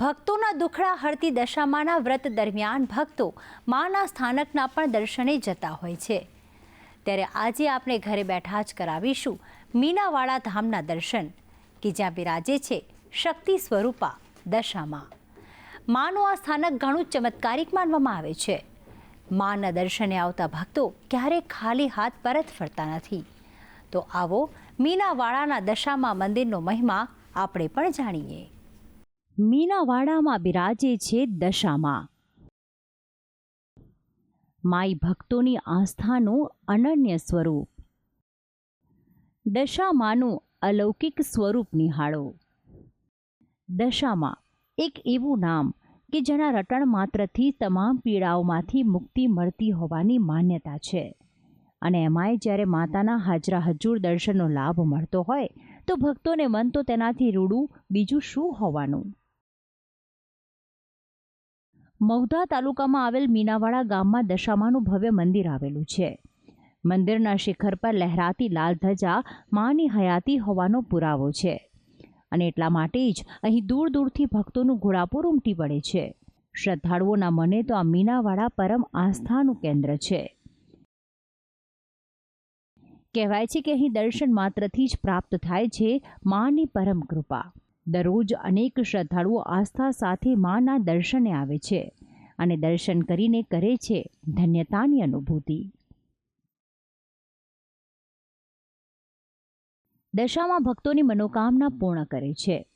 ભક્તોના દુખડા હરતી દશામાના વ્રત દરમિયાન ભક્તો માના સ્થાનકના પણ દર્શને જતા હોય છે. ત્યારે આજે આપણે ઘરે બેઠા જ કરાવીશું મીનાવાળા ધામના દર્શન, કે જ્યાં બિરાજે છે શક્તિ સ્વરૂપા દશામાં. માનું આ સ્થાનક ઘણું ચમત્કારિક માનવામાં આવે છે. માના દર્શને આવતા ભક્તો ક્યારેય ખાલી હાથ પરત ફરતા નથી. તો આવો મીનાવાળાના દશામાં મંદિરનો મહિમા આપણે પણ જાણીએ. મીનાવાડામાં બિરાજે છે દશામાં. માઈ ભક્તોની આસ્થાનું અનન્ય સ્વરૂપ. દશામાનું અલૌકિક સ્વરૂપ નિહાળો. દશામાં એક એવું નામ કે જેના રટણ માત્રથી તમામ પીડાઓમાંથી મુક્તિ મળતી હોવાની માન્યતા છે. અને એમાંય જ્યારે માતાના હાજરા હજુર દર્શનનો લાભ મળતો હોય, તો ભક્તોને મન તો તેનાથી રૂડું, બીજું શું હોવાનું? મૌધા તાલુકામાં આવેલ મીનાવાડા ગામમાં દશામાનું ભવ્ય મંદિર આવેલું છે. મંદિરના શિખર પર લહેરાતી લાલ ધજા માની હયાતી હોવાનો પુરાવો છે. અને એટલા માટે જ અહીં દૂર દૂરથી ભક્તોનું ઘોડાપુર ઉમટી પડે છે. શ્રદ્ધાળુઓના મને તો આ મીનાવાડા પરમ આસ્થાનું કેન્દ્ર છે. કહેવાય છે કે અહીં દર્શન માત્રથી જ પ્રાપ્ત થાય છે માની પરમ કૃપા. દરરોજ અનેક શ્રદ્ધાળુઓ આસ્થા સાથે માના દર્શને આવે છે અને દર્શન કરીને કરે છે ધન્યતાની અનુભૂતિ. દશામાં ભક્તોની મનોકામના પૂર્ણ કરે છે.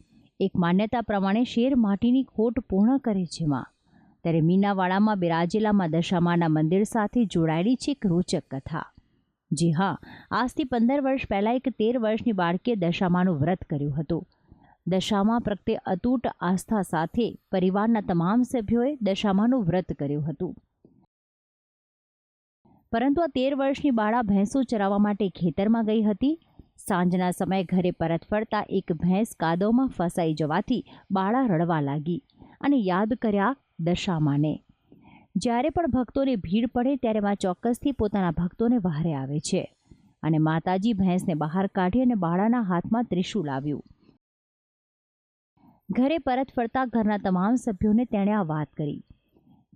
એક માન્યતા પ્રમાણે શેર માટીની ખોટ પૂર્ણ કરે છે માં. ત્યારે મીનાવાડામાં બિરાજેલામાં દશામાના મંદિર સાથે જોડાયેલી છે એક રોચક કથા. જી હા, આજથી પંદર વર્ષ પહેલાં એક તેર વર્ષની બાળકીએ દશામાનું વ્રત કર્યું હતું. દશામાં પ્રત્યે અતૂટ આસ્થા સાથે પરિવારના તમામ સભ્યોએ દશામાનું વ્રત કર્યું હતું. પરંતુ આ તેર વર્ષની બાળા ભેંસો ચરાવવા માટે ખેતરમાં ગઈ હતી. સાંજના સમયે ઘરે પરત ફરતા એક ભેંસ કાદવમાં ફસાઈ જવાથી બાળા રડવા લાગી અને યાદ કર્યા દશામાને. જ્યારે પણ ભક્તોને ભીડ પડે ત્યારે માં ચોક્કસથી પોતાના ભક્તોને વહારે આવે છે અને માતાજી ભેંસને બહાર કાઢી અને બાળાના હાથમાં ત્રિશુલ આવ્યું. ઘરે પરત ફરતા ઘરના તમામ સભ્યોને તેણે આ વાત કરી.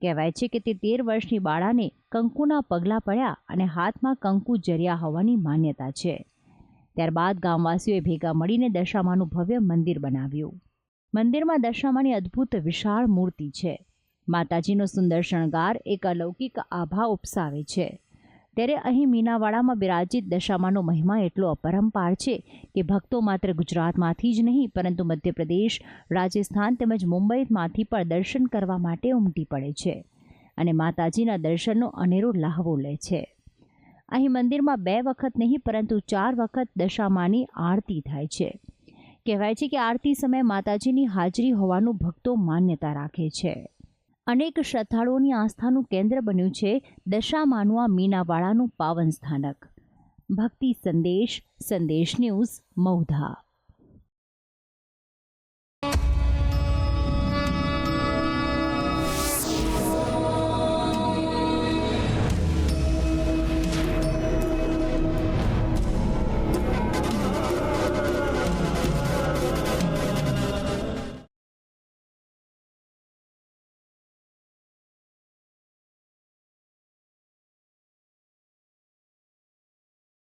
કહેવાય છે કે તે તેર વર્ષની બાળાને કંકુના પગલાં પડ્યા અને હાથમાં કંકુ જર્યા હોવાની માન્યતા છે. ત્યારબાદ ગામવાસીઓએ ભેગા મળીને દશામાનું ભવ્ય મંદિર બનાવ્યું. મંદિરમાં દશામાની અદ્ભુત વિશાળ મૂર્તિ છે. માતાજીનો સુંદર શણગાર એક અલૌકિક આભા ઉપસાવે છે. ત્યારે અહીં મીનાવાડામાં બિરાજિત દશામાનો મહિમા એટલો અપરંપાર છે કે ભક્તો માત્ર ગુજરાતમાંથી જ નહીં, પરંતુ મધ્યપ્રદેશ, રાજસ્થાન તેમજ મુંબઈમાંથી પણ દર્શન કરવા માટે ઉમટી પડે છે અને માતાજીના દર્શનનો અનેરો લહાવો લે છે. અહીં મંદિરમાં બે વખત નહીં, પરંતુ ચાર વખત દશામાની આરતી થાય છે. કહેવાય છે કે આરતી સમયે માતાજીની હાજરી હોવાનું ભક્તો માન્યતા રાખે છે. અનેક શ્રદ્ધાળુઓની આસ્થાનું કેન્દ્ર બન્યું છે દશામાનું આ મીનાવાળાનું પાવન સ્થાનક. ભક્તિ સંદેશ સંદેશ ન્યૂઝ, મૌધા.